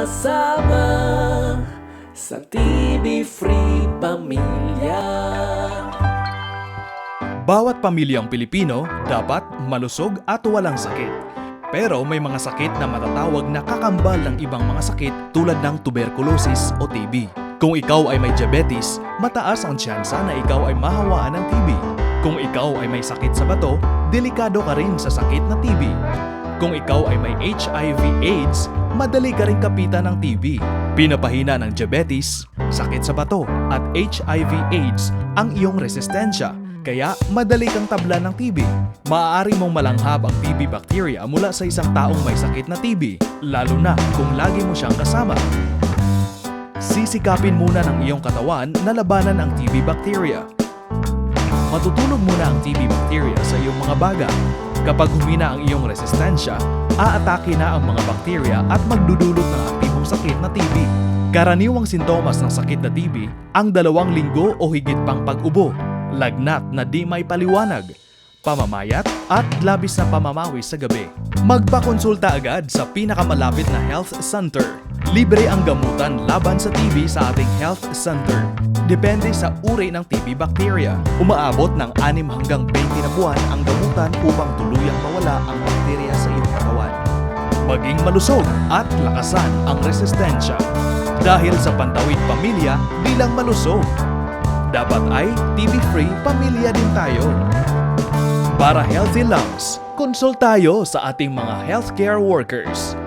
Sama-sama sa TV Free Pamilya Bawat pamilyang Pilipino dapat malusog at walang sakit. Pero may mga sakit na matatawag na kakambal ng ibang mga sakit tulad ng tuberculosis o TB. Kung ikaw ay may diabetes, mataas ang tsansa na ikaw ay mahawaan ng TB. Kung ikaw ay may sakit sa bato, delikado ka rin sa sakit na TB. Kung ikaw ay may HIV/AIDS, madali ka rin kapitan ng TB. Pinapahina ng diabetes, sakit sa bato, at HIV/AIDS ang iyong resistensya. Kaya madali kang tabla ng TB. Maaari mong malanghap ang TB bacteria mula sa isang taong may sakit na TB, lalo na kung lagi mo siyang kasama. Sisikapin muna ng iyong katawan na labanan ang TB bacteria. Matutulog muna ang TB bacteria sa iyong mga baga. Kapag humina ang iyong resistensya, aatake na ang mga bacteria at magdudulot ng aktibong sakit na TB. Karaniwang sintomas ng sakit na TB ang dalawang linggo o higit pang pag-ubo, lagnat na di may paliwanag, pamamayat at labis na pamamawis sa gabi. Magpakonsulta agad sa pinakamalapit na health center. Libre ang gamutan laban sa TB sa ating health center. Depende sa uri ng TB bacteria. Umaabot ng 6 hanggang 20 na buwan ang gamutan upang tuluyang mawala ang bakterya sa iyong katawan. Maging malusog at lakasan ang resistensya. Dahil sa pantawid pamilya bilang malusog. Dapat ay TB-free pamilya din tayo. Para healthy lungs, konsult tayo sa ating mga healthcare workers.